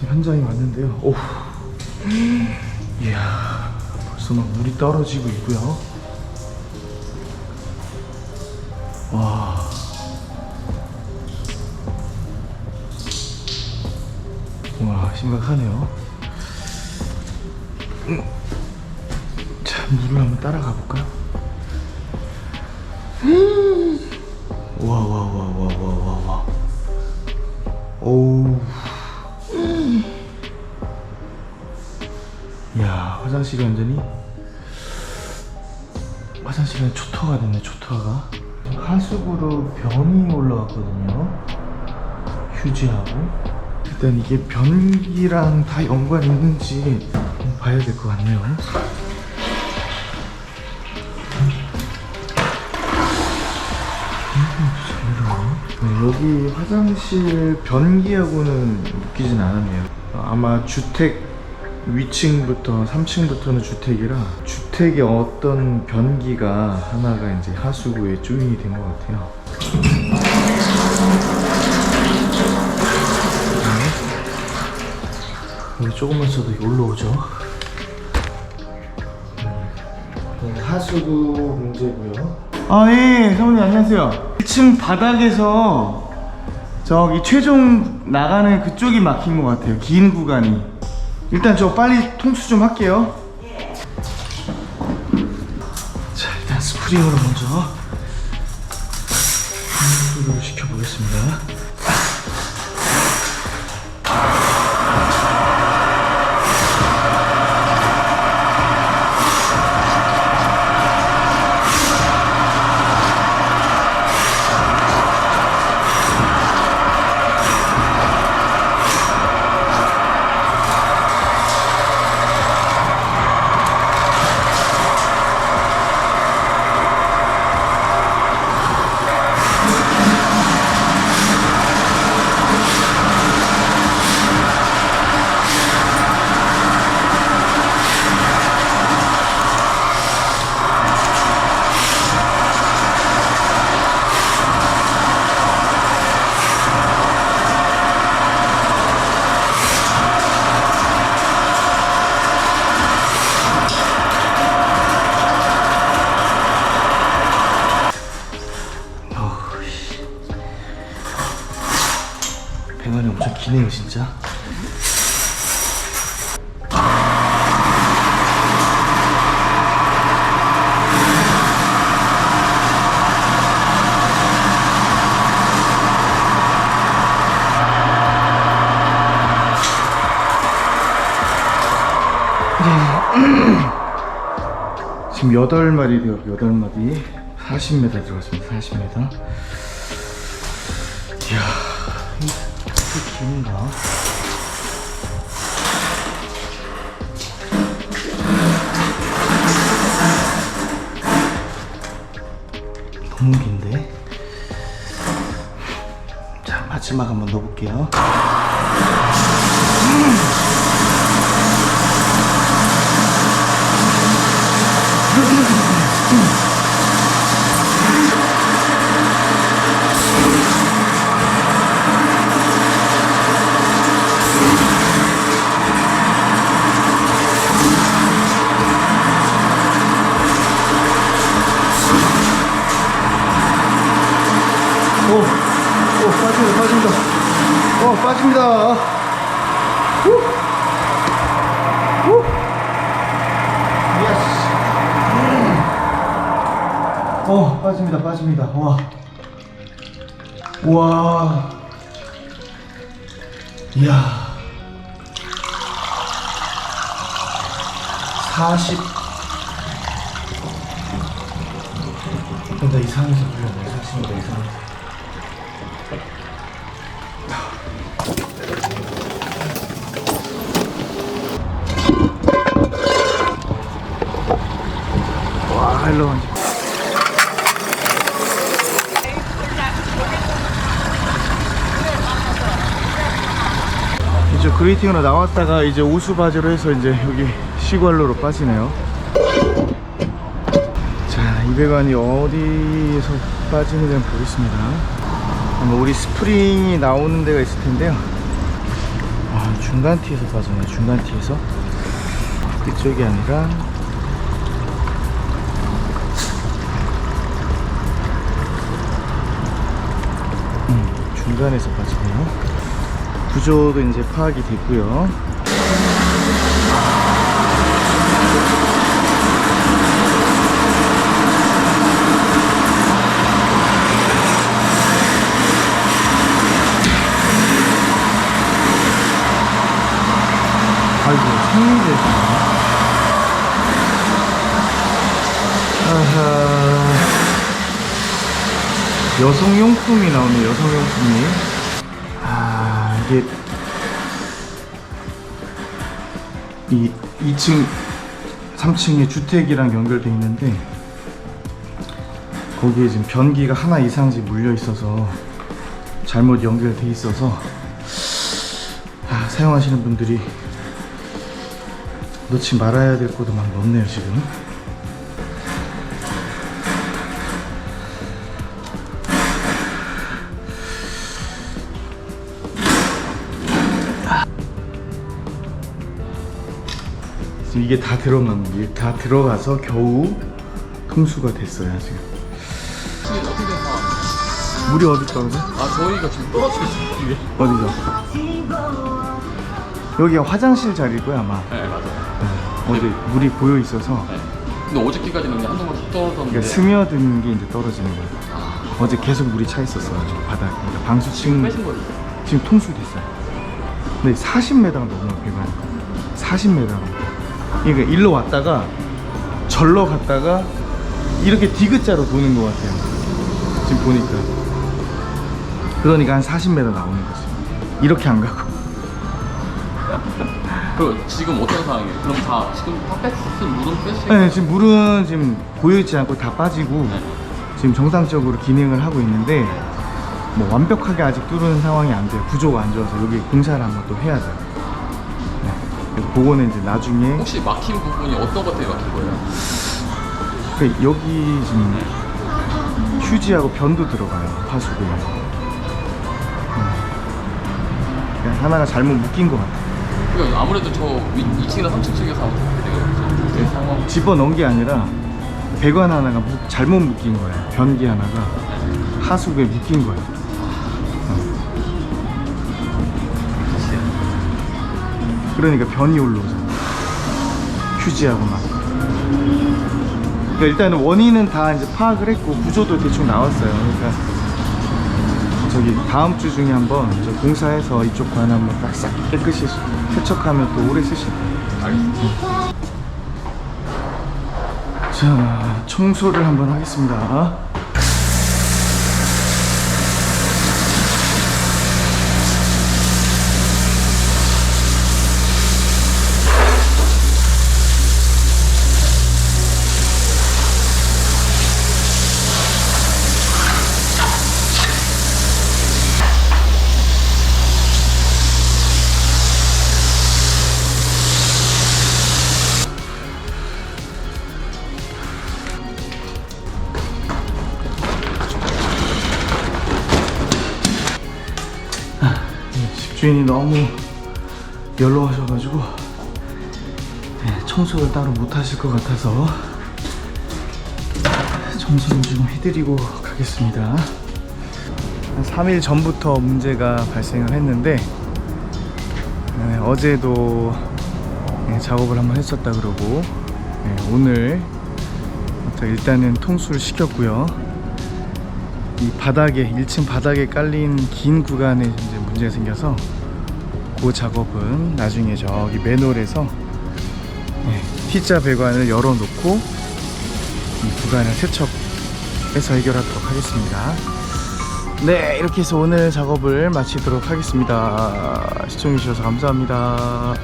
지금 현장에 왔는데요. 오, 이야, 벌써 막 물이 떨어지고 있고요. 와. 와, 심각하네요. 음. 자, 물을 한번 따라가 볼까요? 와, 와, 와, 와, 와, 와, 와. 오 화장실이 완전히 화장실에 초토화가 됐네, 초토화가. 하수구로 변이 올라왔거든요. 휴지하고. 일단 이게 변기랑 다 연관이 있는지 봐야 될 것 같네요. 네, 여기 화장실 변기하고는 묶이진 않았네요. 어, 아마 주택 위층부터 3층부터는 주택이라 주택의 어떤 변기가 하나가 이제 하수구에 조인이 된 것 같아요. 네. 여기 조금만 써도 올라오죠. 네, 하수구 문제고요. 아, 예, 사모님 안녕하세요. 1층 바닥에서 저기 최종 나가는 그쪽이 막힌 것 같아요. 긴 구간이. 일단 저 빨리 통수 좀 할게요. 자, 일단 스프링으로 먼저 통수를 시켜보겠습니다. 기네요, 진짜. 지금 8마리 되어 8마리 40m 들어갔습니다. 40m 이야 이게 긴가 너무 긴데? 자 마지막 한번 넣어볼게요. 오, 예스. 음. 어, 빠집니다, 빠집니다. 와. 와. 이야. 40. 근데 이상해서 불렸네, 40m 이상해서. 일로 와. 이제 그레이팅으로 나왔다가 이제 우수 바지로 해서 이제 여기 시관로로 빠지네요. 자, 이 배관이 어디에서 빠지는지 한번 보겠습니다. 우리 스프링이 나오는 데가 있을 텐데요. 와, 아 중간 티에서 빠졌네 중간 티에서 이쪽이 아니라 중간에서 빠지네요. 구조도 이제 파악이 됐고요. 아이고 생리대잖아 아하 여성용품이 나오네 여성용품이. 아 이게 이 2층 3층에 주택이랑 연결돼 있는데 거기에 지금 변기가 하나 이상씩 물려 있어서 잘못 연결돼 있어서 아, 사용하시는 분들이 놓지 말아야 될 것도 막 없네요 지금 이게 다 들어간 이게 다 들어가서 겨우 통수가 됐어요 지금? 물이 어디 있다고? 아 저희가 지금 떨어지고 있어요 어디죠? 여기가 화장실 자리고요 아마 네 맞아요 어제 물이 고여 있어서 네. 근데 어저께까지는 그냥 한동안 쭉 떨어졌는데 그러니까 스며든 게 이제 떨어지는 거예요 아, 어제 계속 물이 차 있었어가지고 바닥 그러니까 방수층 빼신 거죠? 지금 통수 됐어요. 근데 40m가 넘어요, 배관. 40m. 그러니까 일로 왔다가 절로 갔다가 이렇게 디귿자로 도는 것 같아요. 지금 보니까. 그러니까 한 40m 나오는 거지. 이렇게 안 가고. 그 지금 어떤 상황이에요? 그럼 다 지금 다 뺐으면 물은 빼시 네, 지금 물은 지금 고여있지 않고 다 빠지고 네. 지금 정상적으로 기능을 하고 있는데 뭐 완벽하게 아직 뚫는 상황이 안 돼요. 구조가 안 좋아서 여기 공사를 한번 또 해야 돼요. 네. 그거는 이제 나중에 혹시 막힌 부분이 어떤 것 때문에 막힌 거예요? 그 여기 지금 휴지하고 변도 들어가요 파수구에 음. 그냥 하나가 잘못 묶인 것 같아요 그러니까 아무래도 저 위, 2층이나 3층 측에서 아무튼 그렇게 되겠죠 그 상황 집어 넣은 게 아니라 배관 하나가 묶- 잘못 묶인 거예요 변기 하나가 하수구에 묶인 거예요 그러니까 변이 올라오잖아 휴지하고 막 그러니까 일단은 원인은 다 이제 파악을 했고 구조도 대충 나왔어요. 그러니까 저기 다음 주 중에 한번 저 공사해서 이쪽 관 한번 딱싹 깨끗이 세척하면 또 오래 쓰실 거예요. 알겠습니다. 자 청소를 한번 하겠습니다 주인이 너무 연로하셔가지고 네, 청소를 따로 못 하실 것 같아서 청소를 좀 해드리고 가겠습니다. 한 3일 전부터 문제가 발생을 했는데 네, 어제도 네, 작업을 한번 했었다 그러고 네, 오늘 일단은 통수를 시켰고요. 이 바닥에 1층 바닥에 깔린 긴 구간에 이제 문제가 생겨서 그 작업은 나중에 저기 맨홀에서 네, T자 배관을 열어놓고 이 구간을 세척해서 해결하도록 하겠습니다. 네, 이렇게 해서 오늘 작업을 마치도록 하겠습니다. 시청해주셔서 감사합니다.